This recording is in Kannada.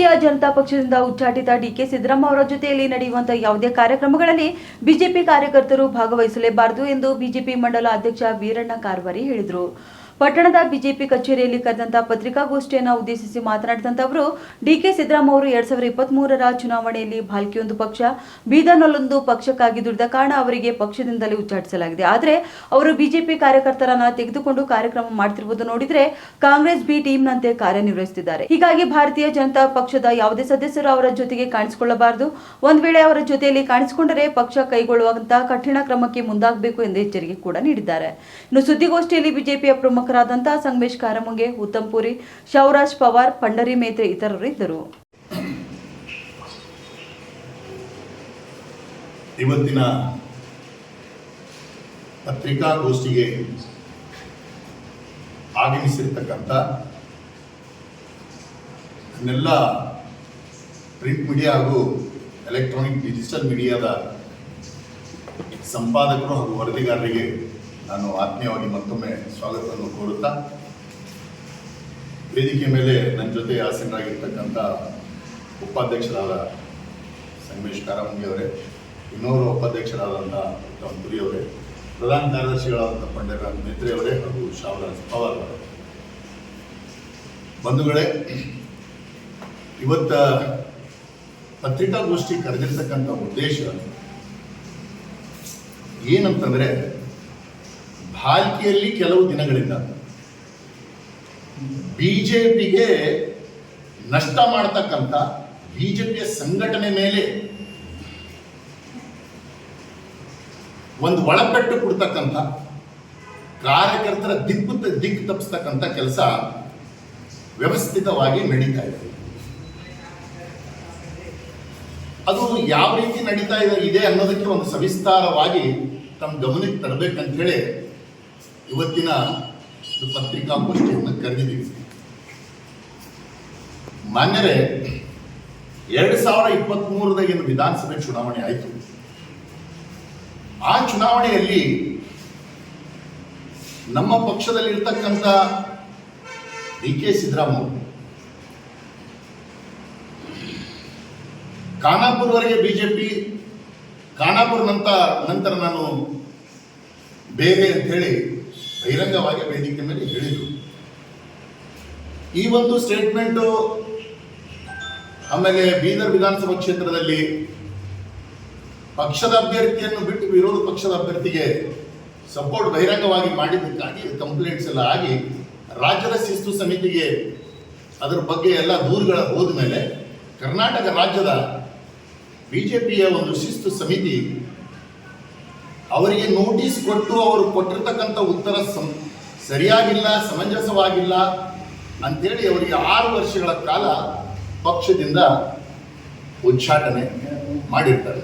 ಭಾರತೀಯ ಜನತಾ ಪಕ್ಷದಿಂದ ಉಚ್ಚಾಟಿತ ಡಿಕೆ ಸಿದ್ದರಾಮ ಅವರ ಜೊತೆಯಲ್ಲಿ ನಡೆಯುವಂತಹ ಯಾವುದೇ ಕಾರ್ಯಕ್ರಮಗಳಲ್ಲಿ ಬಿಜೆಪಿ ಕಾರ್ಯಕರ್ತರು ಭಾಗವಹಿಸಲೇಬಾರದು ಎಂದು ಬಿಜೆಪಿ ಮಂಡಲ ಅಧ್ಯಕ್ಷ ವೀರಣ್ಣ ಕಾರವಾರಿ ಹೇಳಿದರು. ಪಟ್ಟಣದ ಬಿಜೆಪಿ ಕಚೇರಿಯಲ್ಲಿ ಕರೆದಂತಹ ಪತ್ರಿಕಾಗೋಷ್ಠಿಯನ್ನು ಉದ್ದೇಶಿಸಿ ಮಾತನಾಡಿದಂತ ಅವರು, ಡಿಕೆ ಸಿದ್ದರಾಮಯ್ಯ ಅವರು ಎರಡ್ ಸಾವಿರದ ಇಪ್ಪತ್ತ್ ಮೂರರ ಚುನಾವಣೆಯಲ್ಲಿ ಭಾಲ್ಕಿಯೊಂದು ಪಕ್ಷ, ಬೀದರ್ನಲ್ಲೊಂದು ಪಕ್ಷಕ್ಕಾಗಿ ದುಡಿದ ಕಾರಣ ಅವರಿಗೆ ಪಕ್ಷದಿಂದಲೇ ಉಚ್ಚಾಟಿಸಲಾಗಿದೆ. ಆದರೆ ಅವರು ಬಿಜೆಪಿ ಕಾರ್ಯಕರ್ತರನ್ನ ತೆಗೆದುಕೊಂಡು ಕಾರ್ಯಕ್ರಮ ಮಾಡ್ತಿರುವುದು ನೋಡಿದ್ರೆ ಕಾಂಗ್ರೆಸ್ ಬಿ ಟೀಮ್ನಂತೆ ಕಾರ್ಯನಿರ್ವಹಿಸುತ್ತಿದ್ದಾರೆ. ಹೀಗಾಗಿ ಭಾರತೀಯ ಜನತಾ ಪಕ್ಷದ ಯಾವುದೇ ಸದಸ್ಯರು ಅವರ ಜೊತೆಗೆ ಕಾಣಿಸಿಕೊಳ್ಳಬಾರದು. ಒಂದ್ ವೇಳೆ ಅವರ ಜೊತೆಯಲ್ಲಿ ಕಾಣಿಸಿಕೊಂಡರೆ ಪಕ್ಷ ಕೈಗೊಳ್ಳುವಂತಹ ಕಠಿಣ ಕ್ರಮಕ್ಕೆ ಮುಂದಾಗಬೇಕು ಎಂದು ಎಚ್ಚರಿಕೆ ಕೂಡ ನೀಡಿದ್ದಾರೆ. ಇನ್ನು ಸುದ್ದಿಗೋಷ್ಠಿಯಲ್ಲಿ ಬಿಜೆಪಿಯ ಪ್ರಮುಖರಾದಂತಹ ಸಂಗಮೇಶ್ ಕಾರಮುಂಗೆ ಉತ್ತಮ್ ಪುರಿ ಶೌರಾಜ್ ಪವಾರ್, ಪಂಡರಿ ಮೇತ್ರೆ ಇತರರು ಇದ್ದರು. ಇವತ್ತಿನ ಪತ್ರಿಕಾಗೋಷ್ಠಿಗೆ ಆಗಮಿಸಿರ್ತಕ್ಕಂಥ ನನ್ನೆಲ್ಲ ಪ್ರಿಂಟ್ ಮೀಡಿಯಾ ಹಾಗೂ ಎಲೆಕ್ಟ್ರಾನಿಕ್ ಡಿಜಿಟಲ್ ಮೀಡಿಯಾದ ಸಂಪಾದಕರು ಹಾಗೂ ವರದಿಗಾರರಿಗೆ ನಾನು ಆತ್ಮೀಯವಾಗಿ ಮತ್ತೊಮ್ಮೆ ಸ್ವಾಗತವನ್ನು ಕೋರುತ್ತಾ ವೇದಿಕೆ ಮೇಲೆ ನನ್ನ ಜೊತೆ ಆಸೀನರಾಗಿರ್ತಕ್ಕಂಥ ಉಪಾಧ್ಯಕ್ಷರಾದ ಸಂಗಮೇಶ್ ಕಾರಮುಂಗಿ ಅವರೇ, ಇನ್ನೋರ್ವ ಉಪಾಧ್ಯಕ್ಷರಾದಂಥ ಉತ್ತಮ್ ಪುರಿ ಅವರೇ, ಪ್ರಧಾನ ಕಾರ್ಯದರ್ಶಿಗಳಾದಂಥ ಪಂಡಿತ ಮೇತ್ರಿ ಅವರೇ ಹಾಗೂ ಶಾವರಾಜ್ ಪವಾರ್ ಅವರೇ. ಬಂಧುಗಳೇ, ಇವತ್ತ ಪತ್ರಿಕಾಗೋಷ್ಠಿ ಕರೆದಿರ್ತಕ್ಕಂಥ ಉದ್ದೇಶ ಏನಂತಂದ್ರೆ ಭಾಲ್ಕಿಯಲ್ಲಿ ಕೆಲವು ದಿನಗಳಿಂದ. ಬಿಜೆಪಿಗೆ ನಷ್ಟ ಮಾಡತಕ್ಕಂಥ ಬಿಜೆಪಿಯ ಸಂಘಟನೆ ಮೇಲೆ ಒಂದು ಒಳಪೆಟ್ಟು ಕೊಡ್ತಕ್ಕಂಥ ಕಾರ್ಯಕರ್ತರ ದಿಕ್ಕು ದಿಕ್ಕು ತಪ್ಪಿಸ್ತಕ್ಕಂಥ ಕೆಲಸ ವ್ಯವಸ್ಥಿತವಾಗಿ ನಡೀತಾ ಇದೆ. ಅದು ಯಾವ ರೀತಿ ನಡೀತಾ ಇದೆ ಅನ್ನೋದಕ್ಕೆ ಒಂದು ಸವಿಸ್ತಾರವಾಗಿ ತಮ್ಮ ಗಮನಕ್ಕೆ ತರಬೇಕಂತ ಹೇಳಿ ಇವತ್ತಿನ ಪತ್ರಿಕಾಗೋಷ್ಠಿಯನ್ನು ಕರೆದಿದ್ದೀವಿ ಮಾನ್ಯರೇ, ಎರಡು ಸಾವಿರದ ಇಪ್ಪತ್ತ್ ಏನು ವಿಧಾನಸಭೆ ಚುನಾವಣೆ ಆಯಿತು? ಆ ಚುನಾವಣೆಯಲ್ಲಿ ನಮ್ಮ ಪಕ್ಷದಲ್ಲಿರ್ತಕ್ಕಂಥ ಡಿ ಕೆ ಸಿದ್ದರಾಮಯ್ಯ ಖಾನಾಪುರವರೆಗೆ ಬಿಜೆಪಿ, ಖಾನಾಪುರ ನಂತರ ನಾನು ಬೇರೆ ಅಂತ ಹೇಳಿ ಬಹಿರಂಗವಾಗಿ ವೇದಿಕೆ ಮೇಲೆ ಹೇಳಿದರು. ಈ ಒಂದು ಸ್ಟೇಟ್ಮೆಂಟು ಆಮೇಲೆ ಬೀದರ್ ವಿಧಾನಸಭಾ ಕ್ಷೇತ್ರದಲ್ಲಿ ಪಕ್ಷದ ಅಭ್ಯರ್ಥಿಯನ್ನು ಬಿಟ್ಟು ವಿರೋಧ ಪಕ್ಷದ ಅಭ್ಯರ್ಥಿಗೆ ಸಪೋರ್ಟ್ ಬಹಿರಂಗವಾಗಿ ಮಾಡಿದ್ದಕ್ಕಾಗಿ ಕಂಪ್ಲೇಂಟ್ಸ್ ಎಲ್ಲ ಆಗಿ ರಾಜ್ಯದ ಶಿಸ್ತು ಸಮಿತಿಗೆ ಅದರ ಬಗ್ಗೆ ಎಲ್ಲ ದೂರುಗಳ ಹೋದ ಮೇಲೆ ಕರ್ನಾಟಕ ರಾಜ್ಯದ ಬಿಜೆಪಿಯ ಒಂದು ಶಿಸ್ತು ಸಮಿತಿ ಅವರಿಗೆ ನೋಟಿಸ್ ಕೊಟ್ಟು ಅವರು ಕೊಟ್ಟಿರ್ತಕ್ಕಂಥ ಉತ್ತರ ಸಂ, ಸರಿಯಾಗಿಲ್ಲ, ಸಮಂಜಸವಾಗಿಲ್ಲ ಅಂತೇಳಿ ಅವರಿಗೆ ಆರು ವರ್ಷಗಳ ಕಾಲ ಪಕ್ಷದಿಂದ ಉಚ್ಚಾಟನೆ ಮಾಡಿರ್ತಾರೆ.